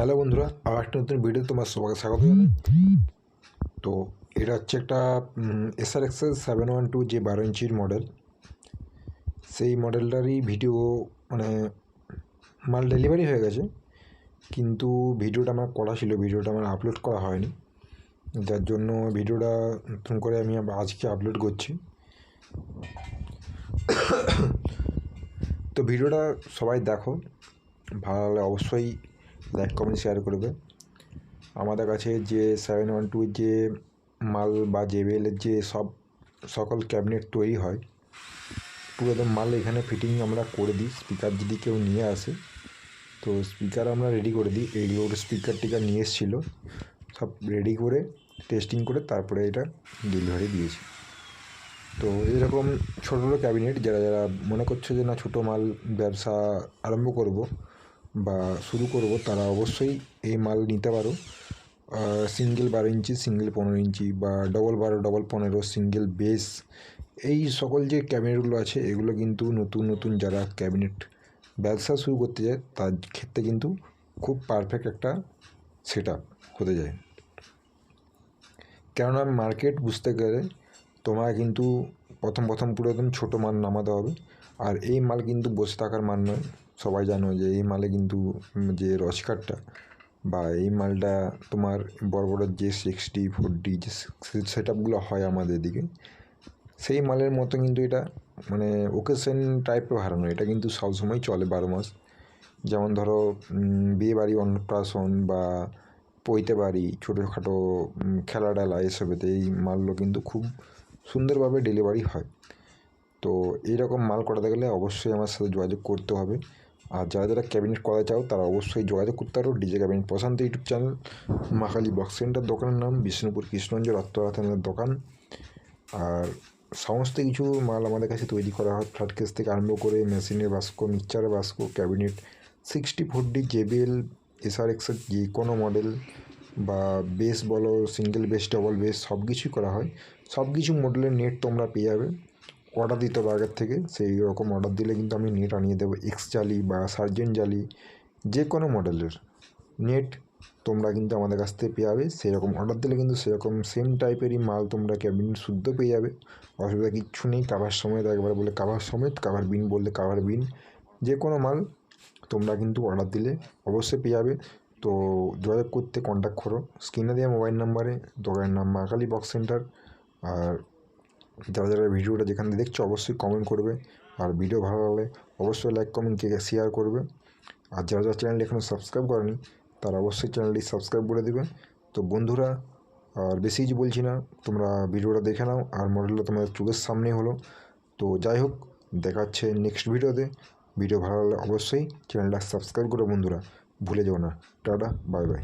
Hello বন্ধুরা, আবার একটা নতুন ভিডিও তোমার সবাইকে স্বাগত জানাই। তো এটা হচ্ছে একটা SR XS seven one two যে বারো ইঞ্চির মডেল সেই মডেলটারই ভিডিও মানে মাল ডেলিভারি হয়ে গেছে। কিন্তু ভিডিওটা আমার করা ছিল ভিডিওটা আমার আপলোড করা হয়নি। যার জন্য ভিডিওটা নতুন করে আমি আজকে আপলোড করছি। তো ভিডিওটা সবাই দেখো, ভালো অবশ্যই লাইক শেয়ার করবে। আমাদের কাছে যে সেভেন ওয়ান টু যে মাল বা জেবিএলের যে সব, সকল ক্যাবিনেট তৈরি হয়, পুরো মাল এখানে ফিটিং আমরা করে দিই। স্পিকার যদি কেউ নিয়ে আসে, তো স্পিকার আমরা রেডি করে দিই। এই ওর স্পিকার টিকার নিয়ে এসেছিল, সব রেডি করে টেস্টিং করে তারপরে এটা ডেলিভারি দিয়েছি। তো এরকম ছোটো ছোটো ক্যাবিনেট যারা যারা মনে করছে যে না, ছোটো মাল ব্যবসা আরম্ভ করব বা শুরু করব, তারা অবশ্যই এই মাল নিতে পারো। সিঙ্গেল বারো ইঞ্চি, সিঙ্গেল পনেরো ইঞ্চি বা ডবল বারো ডবল পনেরো সিঙ্গেল বেস এই সকল যে ক্যাবিনেটগুলো আছে, এগুলো কিন্তু নতুন নতুন যারা ক্যাবিনেট ব্যবসা শুরু করতে যায় তার ক্ষেত্রে কিন্তু খুব পারফেক্ট একটা সেট হতে যায়। কেননা মার্কেট বুঝতে গেলে তোমরা কিন্তু প্রথম প্রথম পুরো একদম ছোটো মাল নামাতে হবে। আর এই মাল কিন্তু বসে থাকার মাল নয়। সবাই জানো যে এই মালে কিন্তু যে রসকারটা বা এই মালটা তোমার বড় বড় যে সিক্সটি ফোরটি যে সেট আপগুলো হয় আমাদের দিকে, সেই মালের মতো কিন্তু এটা মানে ওকেশন টাইপের হারানো। এটা কিন্তু সবসময় চলে বারো মাস। যেমন ধরো বিয়েবাড়ি অন্নপ্রাশন বা পৈতে বাড়ি, ছোটোখাটো খেলা ডেলা এসবেতে এই মালগুলো কিন্তু খুব সুন্দরভাবে ডেলিভারি হয়। তো এইরকম মাল করাতে গেলে অবশ্যই আমার সাথে যোগাযোগ করতে হবে। আর যারা যারা ক্যাবিনেট করা চাও, তারা অবশ্যই যোগাযোগ করতে পারো। DJ cabinet Prashant YouTube channel, Makhali box centre দোকানের নাম, বিষ্ণুপুর কৃষ্ণগঞ্জ রত্তরাথানের দোকান। আর সমস্ত কিছু মাল আমাদের কাছে তৈরি করা হয়। ফ্ল্যাট কেস থেকে আরম্ভ করে মেশিনের বাস্ক মিক্সচারের বাস্ক, cabinet, sixty four D JBL SR এক্সের যে কোনো মডেল বা বেস বলো, সিঙ্গেল বেস, ডবল বেস সব কিছুই করা হয়। সব কিছু মডেলের নেট তোমরা পেয়ে যাবে। অর্ডার দিতে হবে আগের থেকে। সেই রকম অর্ডার দিলে কিন্তু আমি নেট আনিয়ে দেবো। এক্স জালি বা সার্জেন্ট জালি যে কোনো মডেলের নেট তোমরা কিন্তু আমাদের কাছ থেকে পেয়ে যাবে সেরকম অর্ডার দিলে কিন্তু সেরকম সেম টাইপেরই মাল তোমরা ক্যাবিনেট শুদ্ধ পেয়ে যাবে। অসুবিধা কিচ্ছু নেই। কাভার সমেত একবার বলে কাভার সমেত কাভার বিন বললে কাভার বিন যে কোনো মাল তোমরা কিন্তু অর্ডার দিলে অবশ্যই পেয়ে যাবে তো যোগাযোগ করতে কন্ট্যাক্ট করো। স্ক্রিনে দেওয়া মোবাইল নাম্বারে দোকানের নাম মা কালী বক্স সেন্টার আর যারা যারা ভিডিওটা যেখানে দেখছ অবশ্যই কমেন্ট করবে। আর ভিডিও ভালো লাগলে অবশ্যই লাইক কমেন্ট শেয়ার করবে। আর যারা যারা চ্যানেলটি এখনও সাবস্ক্রাইব করেনি, তারা অবশ্যই চ্যানেলটি সাবস্ক্রাইব করে দেবে। তো বন্ধুরা, আর বেশি কিছু বলছি না, তোমরা ভিডিওটা দেখে নাও, আর মডেলটা তোমাদের চোখের সামনেই হলো। তো যাই হোক দেখা হচ্ছে নেক্সট ভিডিওতে। ভিডিও ভালো লাগলে অবশ্যই চ্যানেলটা সাবস্ক্রাইব করো বন্ধুরা। ভুলে যাও না। Tata bye bye